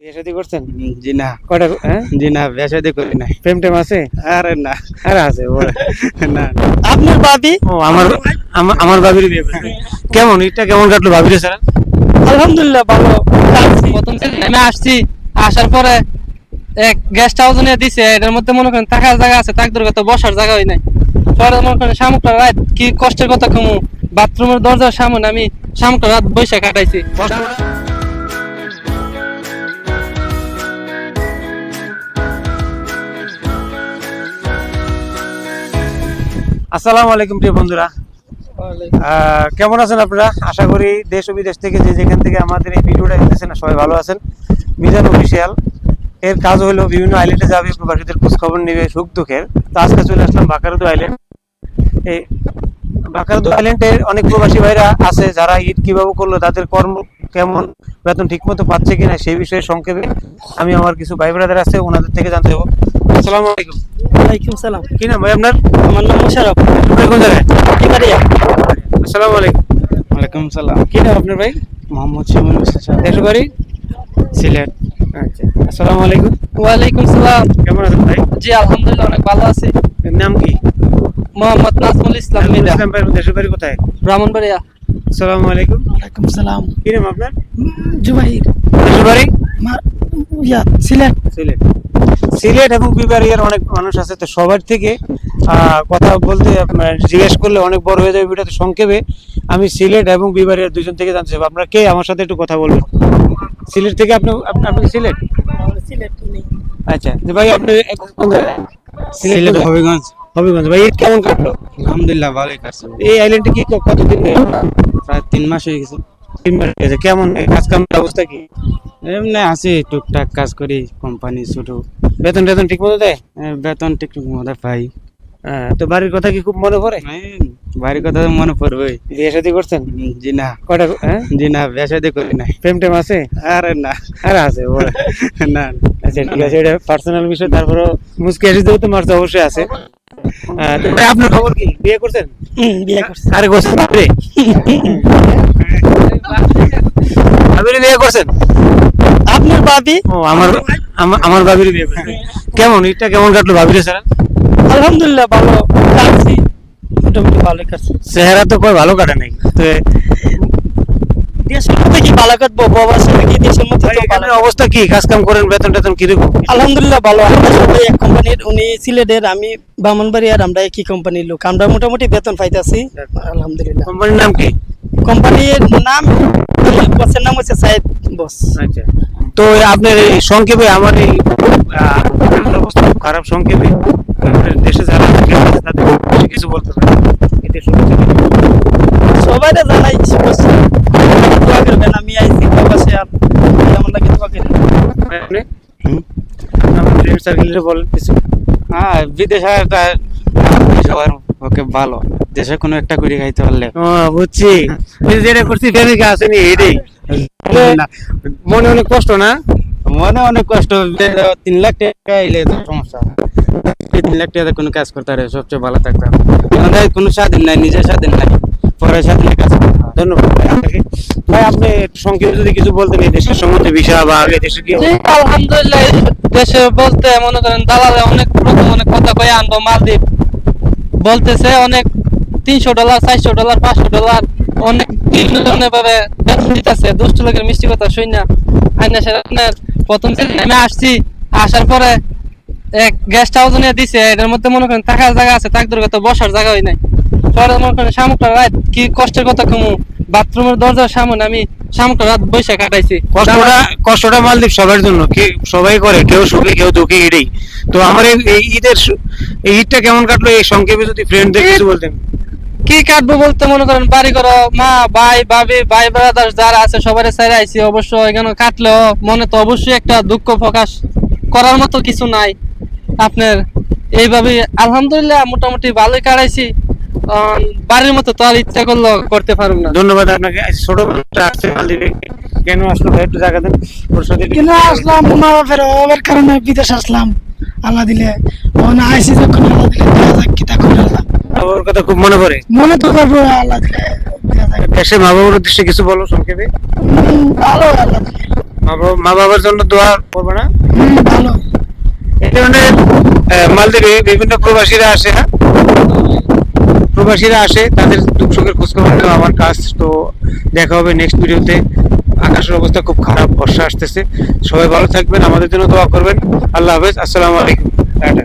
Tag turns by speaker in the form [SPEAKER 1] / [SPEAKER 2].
[SPEAKER 1] বিয়ে করছেন?
[SPEAKER 2] জি না।
[SPEAKER 1] কয়টা হ্যাঁ?
[SPEAKER 2] জি না বেসাদি করি নাই।
[SPEAKER 1] প্রেম টেম আছে?
[SPEAKER 2] আরে না।
[SPEAKER 1] আরে আছে
[SPEAKER 2] না।
[SPEAKER 1] আপনার ভাবি ও আমার আমার- আমার বিয়ে কেমন এটা কেমন কাটলো ভাবিরে স্যার
[SPEAKER 3] আলহামদুলিল্লাহ ভালো। প্রথম আমি আসছি। আসার পরে এক গেস্ট হাউস নিয়ে দিছে এটার মধ্যে মনে করেন থাকার জায়গা আছে তাকদের কথা বসার জায়গা হয় নাই। পরে মনে করেন শামুকটা রাত কি কষ্টের কথা কমু? বাথরুমের দরজার সামনে আমি শামুকটা রাত বসে কাটাইছি।
[SPEAKER 1] আসসালামু আলাইকুম, প্রিয় বন্ধুরা। কেমন আছেন আপনারা? আশা করি দেশ ও বিদেশ থেকে যে যেখান থেকে আমাদের এই ভিডিওটা দেখতেছেন সবাই ভালো আছেন। মিজান অফিসিয়াল এর কাজ হলো বিভিন্ন আইল্যান্ডে যাবে, প্রবাসীদের খোঁজ খবর নেবে, সুখ দুঃখের। তো আজকে চলে আসলাম বাকারুদু আইল্যান্ড এই বাকারুদু আইল্যান্ডের অনেক প্রবাসী ভাইরা আছে, যারা ঈদ কীভাবে করল, তাদের কর্ম কেমন, বেতন ঠিক মতো পাচ্ছে কিনা, সেই বিষয়ে সংক্ষেপে আমি আমার কিছু ভাই ব্রাদার আছে, ওনাদের থেকে জানতে হব আসসালামু আলাইকুম।
[SPEAKER 3] ওয়ালাইকুম সালাম।
[SPEAKER 1] কি নাম ভাই আপনার?
[SPEAKER 3] আমার নাম মোশারফ
[SPEAKER 1] আপনি কোন জায়গায়?
[SPEAKER 3] এবারে
[SPEAKER 1] আসসালামু আলাইকুম।
[SPEAKER 2] ওয়ালাইকুম সালাম।
[SPEAKER 1] কি নাম আপনার ভাই?
[SPEAKER 2] মোহাম্মদ শিমুল বিশ্বাস
[SPEAKER 1] দেশের বাড়ি?
[SPEAKER 2] সিলেট।
[SPEAKER 1] আচ্ছা। আসসালামু আলাইকুম।
[SPEAKER 3] ওয়ালাইকুম সালাম।
[SPEAKER 1] কেমন আছেন ভাই?
[SPEAKER 3] জি আলহামদুলিল্লাহ অনেক ভালো আছি।
[SPEAKER 1] নাম কি?
[SPEAKER 3] মোহাম্মদ নাজমুল ইসলাম মিদা
[SPEAKER 1] ইসলাম ভাই দেশের বাড়ি কোথায়?
[SPEAKER 3] ব্রাহ্মণবাড়িয়া।
[SPEAKER 1] আসসালামু আলাইকুম।
[SPEAKER 3] ওয়ালাইকুম সালাম।
[SPEAKER 1] কি নাম আপনার?
[SPEAKER 3] জুবাইর।
[SPEAKER 1] দেশের বাড়ি?
[SPEAKER 3] ইয়া সিলেট।
[SPEAKER 1] সিলেট। সিলেট এবং বিবারিয়ার অনেক মানুষ আছে তো সবার থেকে কথা বলতে আপনার জিজ্ঞেস করলে অনেক বড় হয়ে যাবে ভিডিওতে সংক্ষেপে। আমি সিলেট এবং বিবারিয়ার দুজন থেকে জানতে চাইব। আপনারা কে? আমার সাথে একটু কথা বলবেন। সিলেট থেকে আপনি আপনি সিলেট?
[SPEAKER 3] সিলেট
[SPEAKER 1] আচ্ছা ভাই আপনি এক-
[SPEAKER 2] সিলেট? হবিগঞ্জ।
[SPEAKER 1] হবিগঞ্জ। ভাই কেমন কাটলো?
[SPEAKER 2] আলহামদুলিল্লাহ ভালোই কাটছে।
[SPEAKER 1] এই আইল্যান্ডে কি ক- কতদিন
[SPEAKER 2] প্রায় তিন মাস হয়ে গেছে।
[SPEAKER 1] তিন মাস কেমন? কাজ কামের অবস্থা কি?
[SPEAKER 2] এমনি আছি টুকটাক কাজ করি কোম্পানি ছোট।
[SPEAKER 1] বেতন টেতন ঠিক মতো দেয়?
[SPEAKER 2] বেতন ঠিক মতো পাই।
[SPEAKER 1] তো বাড়ির কথা কি খুব মনে পড়ে?
[SPEAKER 2] বাড়ির কথা তো মনে পড়বে।
[SPEAKER 1] বিয়ে শাদী করছেন?
[SPEAKER 2] জি না।
[SPEAKER 1] কয়টা হ্যাঁ?
[SPEAKER 2] জি না বেসাদি করি নাই।
[SPEAKER 1] প্রেম টেম আছে?
[SPEAKER 2] আরে না।
[SPEAKER 1] আরে আছে
[SPEAKER 2] না
[SPEAKER 1] আচ্ছা ঠিক আছে এটা পার্সোনাল বিষয় তারপরে মুসকি হাসি দেবো তো অবশ্যই আছে। তো আপনার খবর কি? বিয়ে করছেন?
[SPEAKER 3] বিয়ে করছেন
[SPEAKER 1] আরে করছেন বিয়ে করছেন?
[SPEAKER 3] আপনার ভাবি
[SPEAKER 1] ও আমার আমার- ভাবির বিয়ে করছেন কেমন? এটা কেমন কাটলো ভাবিরে স্যার
[SPEAKER 3] আলহামদুলিল্লাহ ভালো কাটছি। মোটামুটি ভালো কাটছে।
[SPEAKER 1] চেহারা তো কয় ভালো কাটে নাই তো
[SPEAKER 3] দেশের মধ্যে কি ভালো কাটবো? প্রবাসে কি দেশের মধ্যে তো ভালো
[SPEAKER 1] অবস্থা কি? কাজ কাম করেন বেতন টেতন কীরকম
[SPEAKER 3] আলহামদুলিল্লাহ ভালো। আমরা সবাই এক কোম্পানির উনি সিলেটের আমি বামনবাড়ি আর আমরা একই কোম্পানির লোক। আমরা মোটামুটি বেতন পাইতাছি। আলহামদুলিল্লাহ।
[SPEAKER 1] কোম্পানির নাম কি?
[SPEAKER 3] কোম্পানির নাম বসের নাম হচ্ছে সাইদ বস।
[SPEAKER 1] আচ্ছা। তো আপনার এই সংক্ষেপে আমার এই আমার অবস্থা খুব খারাপ সংক্ষেপে। দেশে যারা থাকে তাদের বেশি কিছু বলতে পারেন। এতে শুভেচ্ছা
[SPEAKER 3] সবাই জানাই শুভেচ্ছা। দোয়া করবেন আমি আর কেমন লাগে দোয়া করেন
[SPEAKER 1] আপনি? আমার ফ্রেন্ড সার্কেলে বলেন কিছু।
[SPEAKER 2] হ্যাঁ বিদেশে একটা সবার ওকে ভালো। দেশে কোনো একটা করে খাইতে পারলে।
[SPEAKER 1] ও বুঝছি। যেটা করছি আসেনি এটাই। মনে অনেক কষ্ট না?
[SPEAKER 2] মনে অনেক কষ্ট। তিন লাখ টাকা এলে তো সমস্যা। তিন লাখ টাকা কোনো কাজ করতে পারে সবচেয়ে ভালো থাকতাম আমাদের কোনো স্বাধীন নাই নিজের স্বাধীন নাই। পরের স্বাধীনে কাজ
[SPEAKER 1] ধন্যবাদ ভাই আপনি সংক্ষেপে যদি কিছু বলতেন এই দেশের সম্বন্ধে বিষয় বা আগে দেশে কি
[SPEAKER 3] আলহামদুলিল্লাহ দেশে বলতে মনে করেন দালালে অনেক অনেক কথা কয়ে আনব মালদ্বীপ। বলতেছে অনেক তিনশো ডলার চারশো ডলার পাঁচশো ডলার অনেক ভাবে দিতেছে। দুষ্ট লোকের মিষ্টি কথা শুই না আইনা প্রথম আমি আসছি, আসার পরে এক গেস্ট হাউস নিয়ে দিছে, এটার মধ্যে মনে করেন থাকার জায়গা আছে তাকদের কথা বসার জায়গা হয় নাই। পরে মনে করেন শামুকটা রাত কি কষ্টের কথা কমু? বাথরুমের দরজার সামনে আমি শামুকটা রাত বসে কাটাইছি।
[SPEAKER 1] কষ্টটা কষ্টটা মালদ্বীপ সবার জন্য। কে সবাই করে কেউ সুখে কেউ দুঃখে এটাই। তো আমার এই ঈদের এই ঈদটা কেমন কাটলো? এই সংক্ষেপে যদি ফ্রেন্ডদের কিছু বলতেন।
[SPEAKER 3] কি কাটবো বলতে মনে করেন বাড়ি করো মা ভাই ভাবি ভাই ব্রাদার যারা আছে সবার সাইড আইছি। অবশ্য এখানে কাটলেও মনে তো অবশ্যই একটা দুঃখ প্রকাশ করার মতো কিছু নাই। আপনার এইভাবে আলহামদুলিল্লাহ মোটামুটি ভালোই কাটাইছি। বাড়ির মতো তো আর ইচ্ছা করল করতে পারুম না।
[SPEAKER 1] ধন্যবাদ আপনাকে। ছোট বাচ্চা আসছে মালদ্বীপে কেন আসলো? ভাই একটু জায়গা দেন।
[SPEAKER 4] কিন্তু আসলাম? মা বাপের অভাবের কারণে বিদেশ আসলাম। আল্লাহ দিলে ওখানে আইসি যখন আল্লাহ দিলে দেখা যাক কি তা করে
[SPEAKER 1] ওর কথা খুব মনে পড়ে।
[SPEAKER 4] মনে তো করব আল্লাহ দিলে
[SPEAKER 1] দেশে মা বাবার উদ্দেশ্যে কিছু বলো সংক্ষেপে।
[SPEAKER 4] ভালো আল্লাহ দিলে।
[SPEAKER 1] মা বাবার জন্য দোয়া করবে না?
[SPEAKER 4] ভালো।
[SPEAKER 1] এই ধরনের মালদ্বীপে বিভিন্ন প্রবাসীরা আসে হ্যাঁ? প্রবাসীরা আসে, তাদের দুঃখ সুখের খোঁজখবর নেওয়া আমার কাজ। তো দেখা হবে নেক্সট ভিডিওতে আকাশের অবস্থা খুব খারাপ, বর্ষা আসতেছে। সবাই ভালো থাকবেন, আমাদের জন্য দোয়া করবেন। আল্লাহ হাফেজ, আসসালামু আলাইকুম। টাটা।